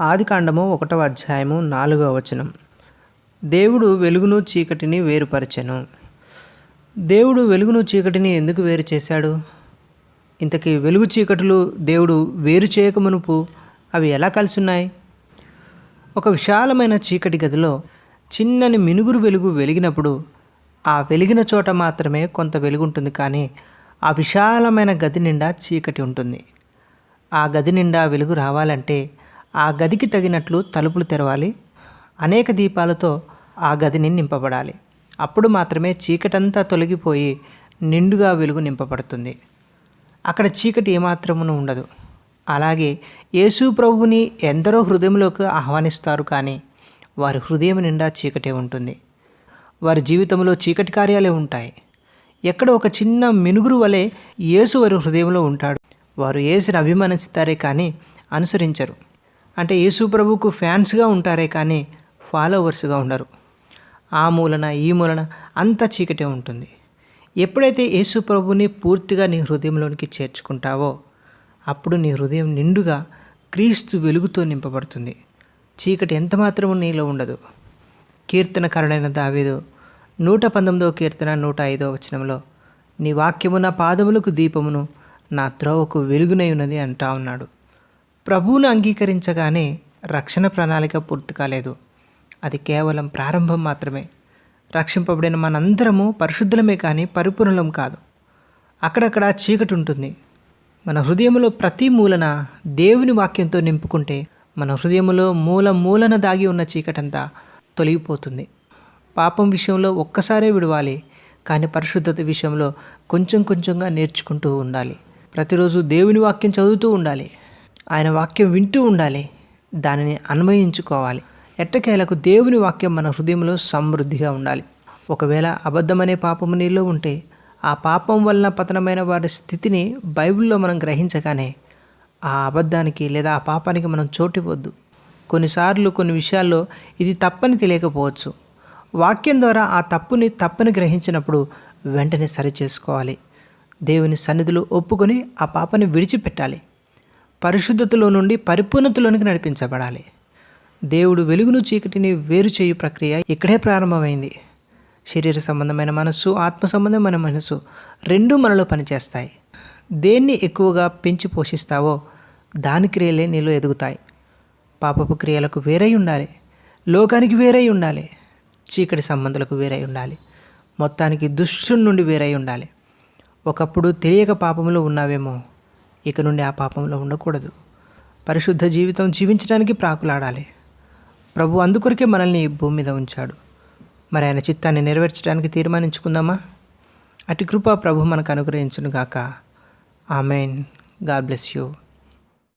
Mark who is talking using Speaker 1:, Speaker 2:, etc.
Speaker 1: ఆదికాండము ఒకటవ అధ్యాయము నాలుగవ వచనం. దేవుడు వెలుగును చీకటిని వేరుపరచెను. దేవుడు వెలుగును చీకటిని ఎందుకు వేరు చేశాడు? ఇంతకీ వెలుగు చీకటులు దేవుడు వేరు చేయకమునుపు అవి ఎలా కలిసి ఉన్నాయి ఒక విశాలమైన చీకటి గదిలో చిన్నని మినుగురు వెలుగు వెలిగినప్పుడు ఆ వెలిగిన చోట మాత్రమే కొంత వెలుగు ఉంటుంది కానీ ఆ విశాలమైన గది నిండా చీకటి ఉంటుంది. ఆ గది నిండా వెలుగు రావాలంటే ఆ గదికి తగినట్లు తలుపులు తెరవాలి. అనేక దీపాలతో ఆ గదిని నింపబడాలి. అప్పుడు మాత్రమే చీకటంతా తొలగిపోయి నిండుగా వెలుగు నింపబడుతుంది. అక్కడ చీకటి ఏమాత్రమును ఉండదు. అలాగే యేసు ప్రభువుని ఎందరో హృదయంలోకి ఆహ్వానిస్తారు కానీ వారి హృదయం నిండా చీకటే ఉంటుంది. వారి జీవితంలో చీకటి కార్యాలే ఉంటాయి. ఎక్కడ ఒక చిన్న మినుగురు వలె యేసు వారి హృదయంలో ఉంటాడు. వారు ఏసుని అభిమానిస్తారే కానీ అనుసరించరు. అంటే యేసు ఫ్యాన్స్గా ఉంటారే కానీ ఫాలోవర్స్గా ఉండరు. ఆ మూలన ఈ మూలన అంత చీకటే ఉంటుంది. ఎప్పుడైతే యేసు ప్రభుని పూర్తిగా నీ హృదయంలోనికి చేర్చుకుంటావో అప్పుడు నీ హృదయం నిండుగా క్రీస్తు వెలుగుతో నింపబడుతుంది. చీకటి ఎంత మాత్రము నీలో ఉండదు. కీర్తనకరుడైన దావీదు నూట పంతొమ్మిదో కీర్తన నూట ఐదో వచనంలో నీ వాక్యము నా పాదములకు దీపమును నా త్రోవకు వెలుగునై ఉన్నది అంటా ఉన్నాడు. ప్రభువును అంగీకరించగానే రక్షణ ప్రణాళిక పూర్తి కాలేదు. అది కేవలం ప్రారంభం మాత్రమే. రక్షింపబడిన మనందరము పరిశుద్ధులమే కానీ పరిపూర్ణలం కాదు. అక్కడక్కడ చీకటి ఉంటుంది మన హృదయంలో ప్రతి మూలన దేవుని వాక్యంతో నింపుకుంటే మన హృదయంలో మూల మూలన దాగి ఉన్న చీకటంతా తొలగిపోతుంది. పాపం విషయంలో ఒక్కసారే విడవాలి కానీ పరిశుద్ధత విషయంలో కొంచెం కొంచెంగా నేర్చుకుంటూ ఉండాలి. ప్రతిరోజు దేవుని వాక్యం చదువుతూ ఉండాలి. ఆయన వాక్యం వింటూ ఉండాలి. దానిని అన్వయించుకోవాలి. ఎట్టకేలకు దేవుని వాక్యం మన హృదయంలో సమృద్ధిగా ఉండాలి. ఒకవేళ అబద్ధమనే పాపము నీలో ఉంటే ఆ పాపం వలన పతనమైన వారి స్థితిని బైబిల్లో మనం గ్రహించగానే ఆ అబద్ధానికి లేదా ఆ పాపానికి మనం చోటివ్వద్దు కొన్నిసార్లు కొన్ని విషయాల్లో ఇది తప్పని తెలియకపోవచ్చు. వాక్యం ద్వారా ఆ తప్పుని తప్పని గ్రహించినప్పుడు వెంటనే సరిచేసుకోవాలి. దేవుని సన్నిధిలో ఒప్పుకొని ఆ పాపని విడిచిపెట్టాలి. పరిశుద్ధతలో నుండి పరిపూర్ణతలోనికి నడిపించబడాలి. దేవుడు వెలుగును చీకటిని వేరు చేయు ప్రక్రియ ఇక్కడే ప్రారంభమైంది. శరీర సంబంధమైన మనస్సు ఆత్మ సంబంధమైన మనస్సు రెండు మనలో పనిచేస్తాయి. దేన్ని ఎక్కువగా పెంచి పోషిస్తావో దాని క్రియలే నీలో ఎదుగుతాయి. పాపపు క్రియలకు వేరై ఉండాలి. లోకానికి వేరై ఉండాలి. చీకటి సంబంధాలకు వేరై ఉండాలి. మొత్తానికి దుష్టు నుండి వేరై ఉండాలి. ఒకప్పుడు తెలియక పాపంలో ఉన్నావేమో ఇక నుండి ఆ పాపంలో ఉండకూడదు. పరిశుద్ధ జీవితం జీవించడానికి ప్రాకులాడాలి. ప్రభు అందుకొరకే మనల్ని భూమి మీద ఉంచాడు. మరి ఆయన చిత్తాన్ని నెరవేర్చడానికి తీర్మానించుకుందామా? అటు కృప ప్రభు మనకు అనుగ్రహించును గాక ఆమెన్. God bless you.